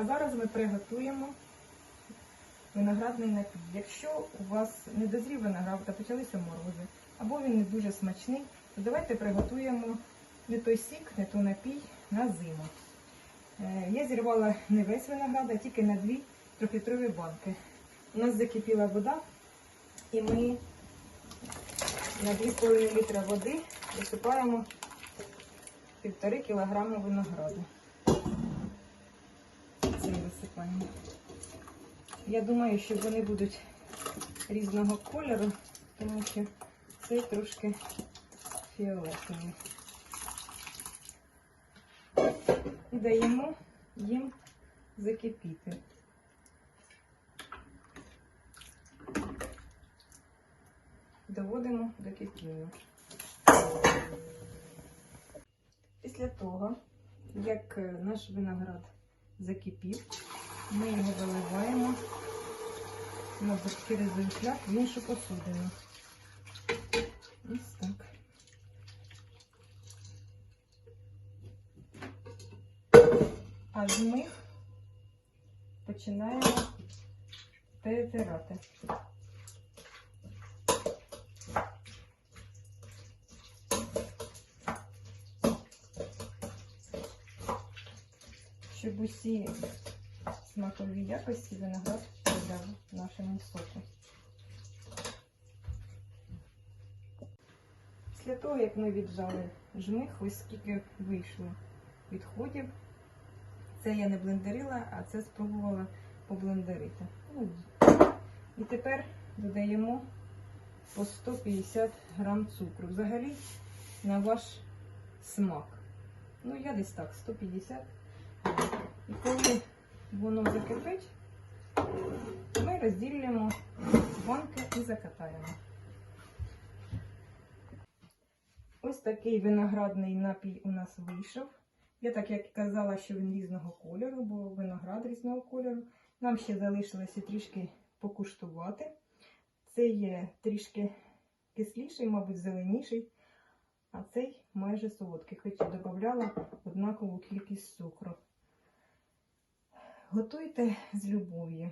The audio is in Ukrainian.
А зараз ми приготуємо виноградний напій. Якщо у вас не дозрів виноград та почалися морози, або він не дуже смачний, то давайте приготуємо не той сік, не той напій на зиму. Е, Я зірвала не весь виноград, а тільки на дві трьохлітрові банки. У нас закипіла вода, і ми на 2,5 літра води висипаємо півтори кілограми винограду. Це. Я думаю, що вони будуть різного кольору, тому що цей трошки фіолетовий. І даємо їм закипіти. Доводимо до кипіння. Після того, як е, наш виноград закипів, ми його виливаємо на бактеризовий шлях в іншу посудину. Ось так. А жмих починаємо перетирати. Щоб усі смакові якості виноград передав нашому соку. Після того, як ми віджали жмих, ось скільки вийшло відходів. Це я не блендерила, а це спробувала поблендерити. Ну, І тепер додаємо по 150 грам цукру. Взагалі на ваш смак. Ну, я десь так, 150 І коли воно закипить, ми розділимо банки і закатаємо. Ось такий виноградний напій у нас вийшов. Я так як казала, що він різного кольору, бо виноград різного кольору. Нам ще залишилося трішки покуштувати. Це є трішки кисліший, мабуть, зеленіший, а цей майже солодкий, хоча додавала однакову кількість цукру. Готуйте з любов'ю.